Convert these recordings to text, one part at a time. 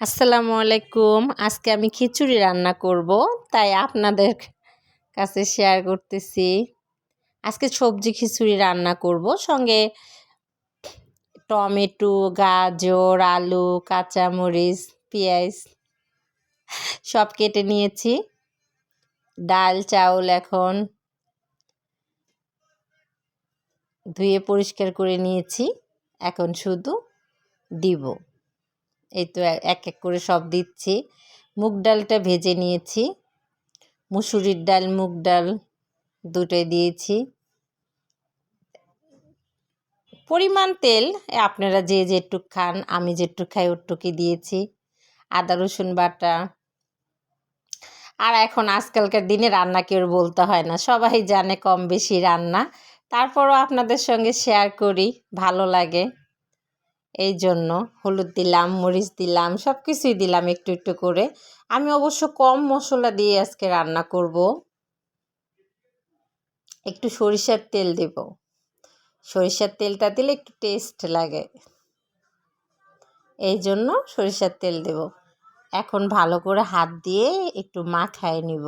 আসসালামু আলাইকুম। আজকে আমি খিচুড়ি রান্না করব, তাই আপনাদের কাছে শেয়ার করতেছি। আজকে সবজি খিচুড়ি রান্না করব, সঙ্গে টমেটো, গাজর, আলু, কাঁচামরিচ, পেঁয়াজ সব কেটে নিয়েছি। ডাল, চাউল এখন ধুয়ে পরিষ্কার করে নিয়েছি, এখন শুধু দিব। এই তো এক এক করে সব দিচ্ছি। মুগ ডালটা ভেজে নিয়েছি। মুসুরির ডাল, মুগ ডাল দুটোই দিয়েছি। পরিমাণ তেল আপনারা যে যেটুক খান, আমি যেটুক খাই ওটুকি দিয়েছি। আদা, রসুন বাটা। আর এখন আজকালকার দিনে রান্না কেউ বলতে হয় না, সবাই জানে কম বেশি রান্না। তারপরও আপনাদের সঙ্গে শেয়ার করি, ভালো লাগে। এই জন্য হলুদ দিলাম, মরিচ দিলাম সব কিছুই দিলাম একটু একটু করে। আমি অবশ্য কম মশলা দিয়ে আজকে রান্না করব। একটু সরিষার তেল দেব। সরিষার তেলটা দিলে একটু টেস্ট লাগে। এই জন্য সরিষার তেল দেব। এখন ভালো করে হাত দিয়ে একটু মাখায় নিব।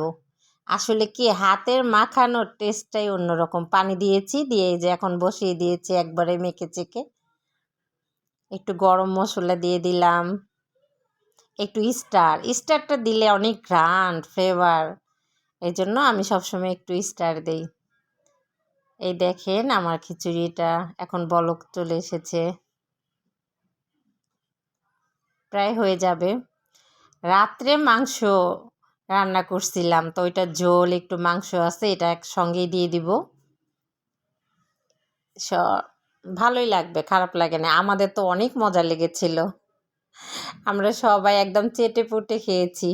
আসলে কি, হাতের মাখানোর টেস্টটাই অন্যরকম। পানি দিয়েছি, দিয়ে যে এখন বসিয়ে দিয়েছি একবারে মেখে চেকে একটু গরম মশলা দিয়ে দিলাম। একটু স্টার, স্টারটা দিলে অনেক গ্রান্ড ফ্লেভার এই জন্য আমি সবসময় একটু স্টার দিই। এই দেখেন আমার খিচুড়িটা এখন বলক চলে এসেছে। প্রায় হয়ে যাবে। রাত্রে মাংস রান্না করছিলাম, তো ওইটা ঝোল, একটু মাংস আছে, এটা একসঙ্গেই দিয়ে দিব। ভালোই লাগবে, খারাপ লাগে না। আমাদের তো অনেক মজা লেগেছিল। আমরা সবাই একদম চেটে পুটে খেয়েছি।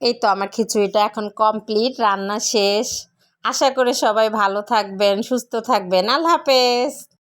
এই তো আমার খিচুড়িটা এখন কমপ্লিট রান্না শেষ। আশা করে সবাই ভালো থাকবেন, সুস্থ থাকবেন। আল্লাহ হাফেজ!